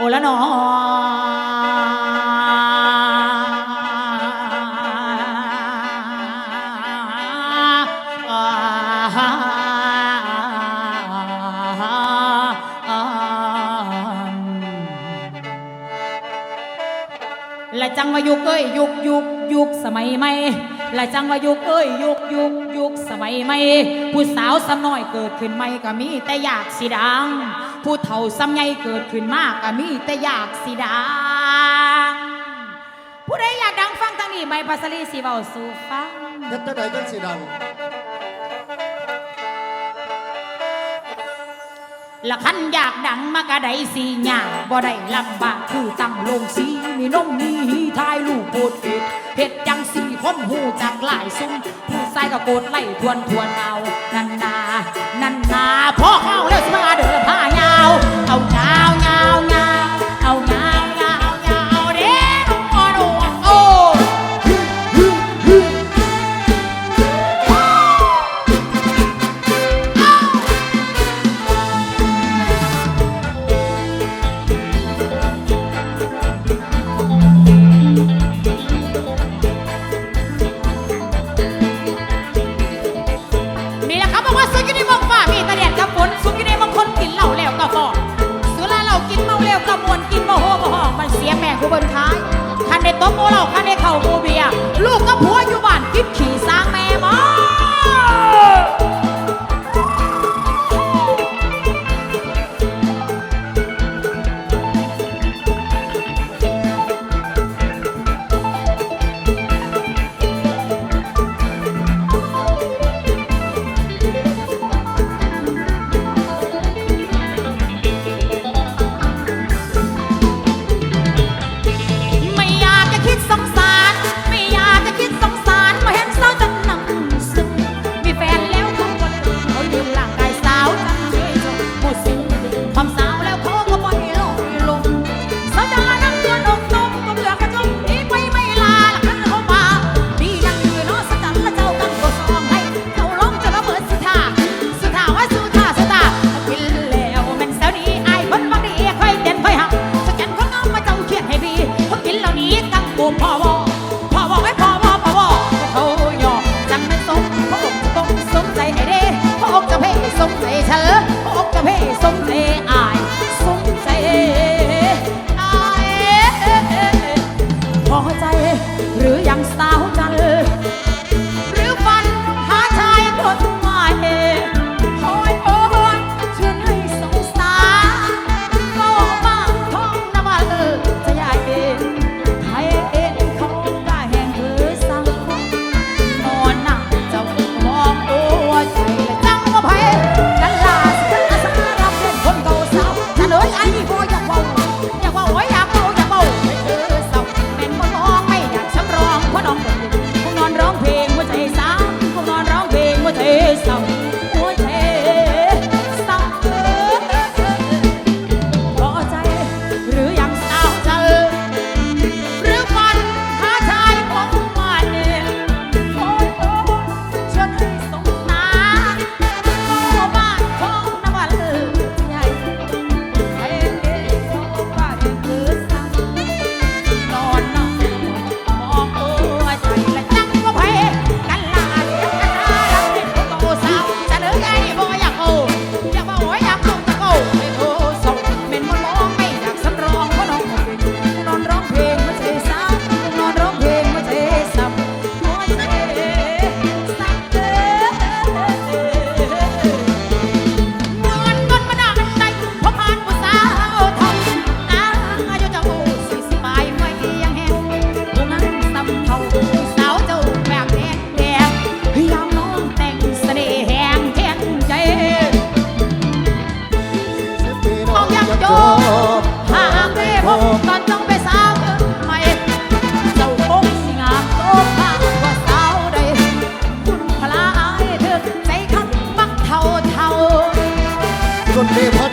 โอละนอและจังวายุกเอ้ยยุกยุกยุกสมัยใหม่และจังวายุกเอ้ยยุกยุกยุกสมัยใหม่ผู้สาวสำน้อยเกิดขึ้นใหม่ก็มีแต่อยากสิดัง ผู้เฒ่าซ้ำไงเกิดขึ้นมากก็มีแต่อยากสิดัง ผู้ใดอยากดังฟังทางนี้ใบปัสลีสีเบาสูฟังเด็กกรงไดกันสิดังละคันอยากดังมากระไดสีหยาบ่ได้ลำบากคือตั้งลงสีมีนมมีหีทายลูกโปดเอ็ดเห็ดจังสีพ้อมหูจากหลายซุ้มผู้ใส่ก็โกดไล่ทวนทวนเอานันนานันนา ได้มบโมเหล่าข้าในเข่าโมเบีย ลูกก็ผัวอยู่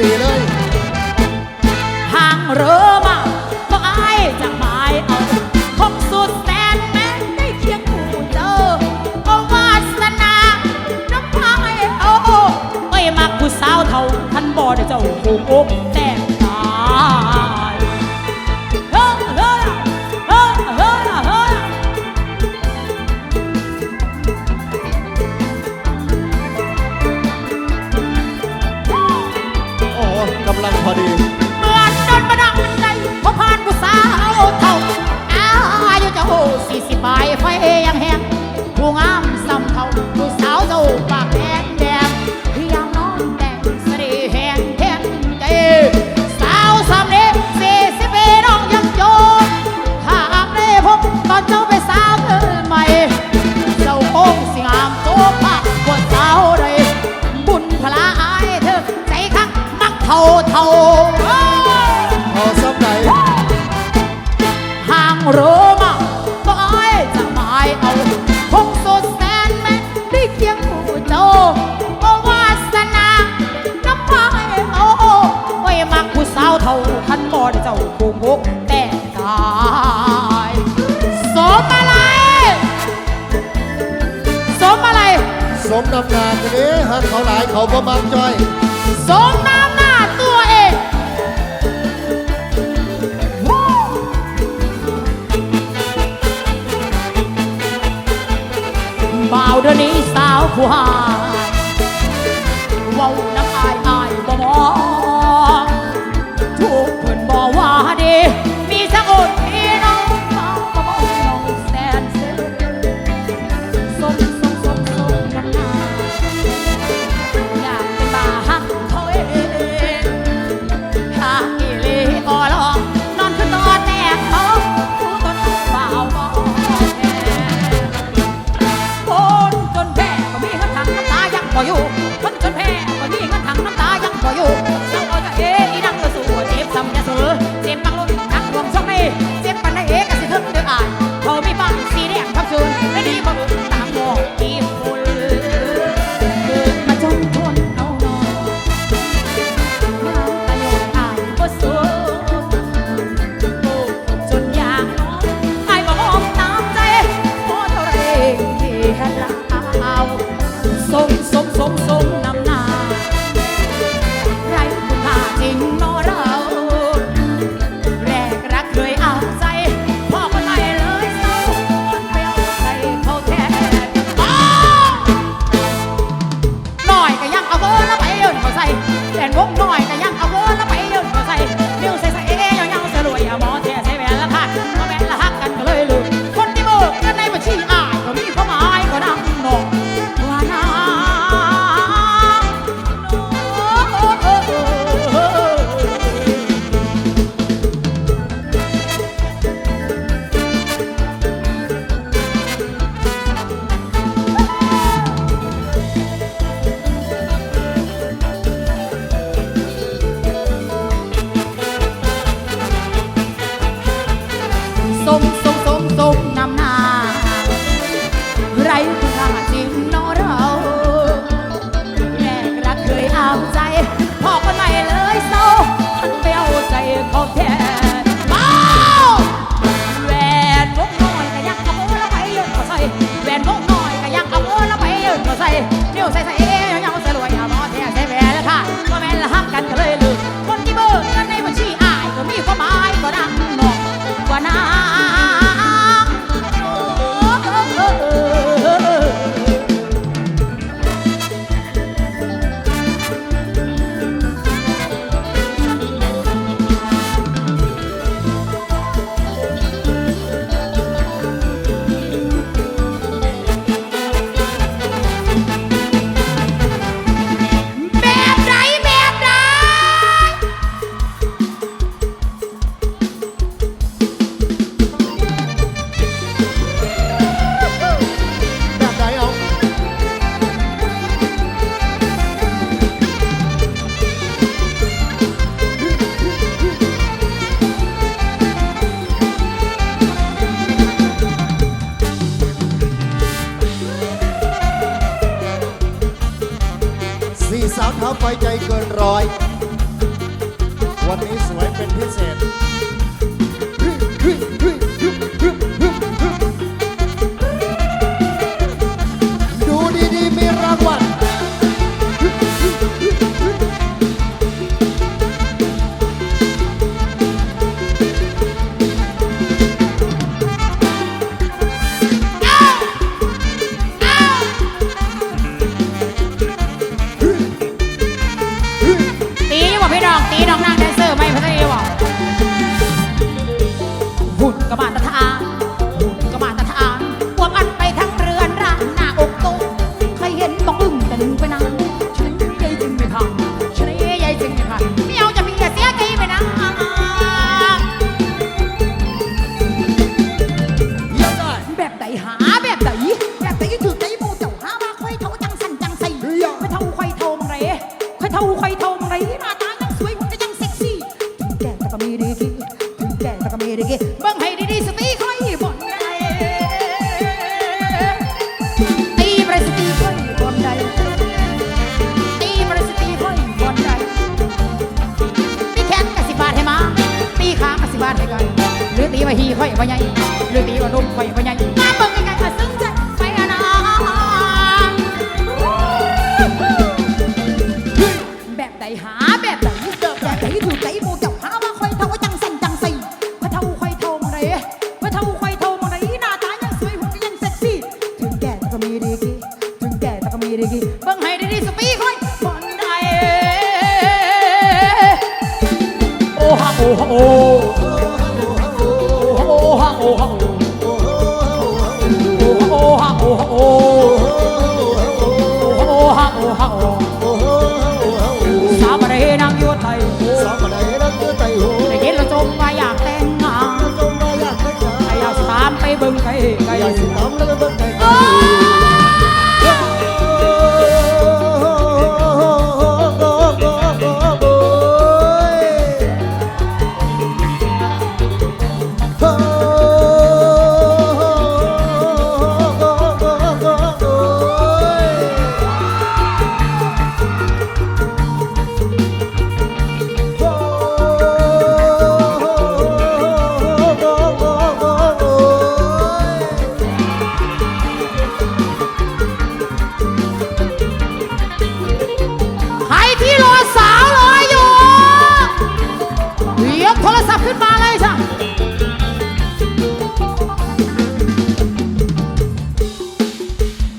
ดีเลยทางเรือมาต้องอายจากหมายเอาคงสุดแสนแม้นได้เคียงคู่เจอโอวาสนาน้ำพายเอ้โอ้ไอ้มากผู้สาวเท่าท่านบ่ได้เจ้าโอ้โอ้ ผูกมุกแต่งกายสมอะไรสมอะไรสมน้ำหน้าจะเด้หักเขาหลายเขาบ่มักจ่อย สมน้ำหน้าตัวเองบ่าวเดี๋ยวนี้สาวผัว เชิญและนี่ม ส่งส ค่อยว่าใหญ่หรือตีว่านุ่มค่อยว่าใหญ่มาเบิ่งกลๆก็ซึ้งใจไปอะนะแบบใดหาแบบใดเกิดแบบใดถูกใจโมจ้าหาว่าคอยเท่าจังสันจังใสพระเท่าคอยเท่ามาไหนพระเท่าคอยเท่ามาไหนหน้าตายังสวยหุ่นก็ยังเซ็กซี่ถึงแก่แต่ก็มีดีกี่ถึงแก่แต่ก็มีดีกี่เบิ่งให้ดีๆสปีคอยบอนได้โอ้ฮะโอ้ฮะโอ้ ฮะโะเรนังโยไทยสามเรนังโยไทยโอได้ยินเราจมว่อยากแต่งงานจมว่าอยากแต่งงานอยาตามไปบิ่งไกลไกลอยาตามไปบิ่งไกล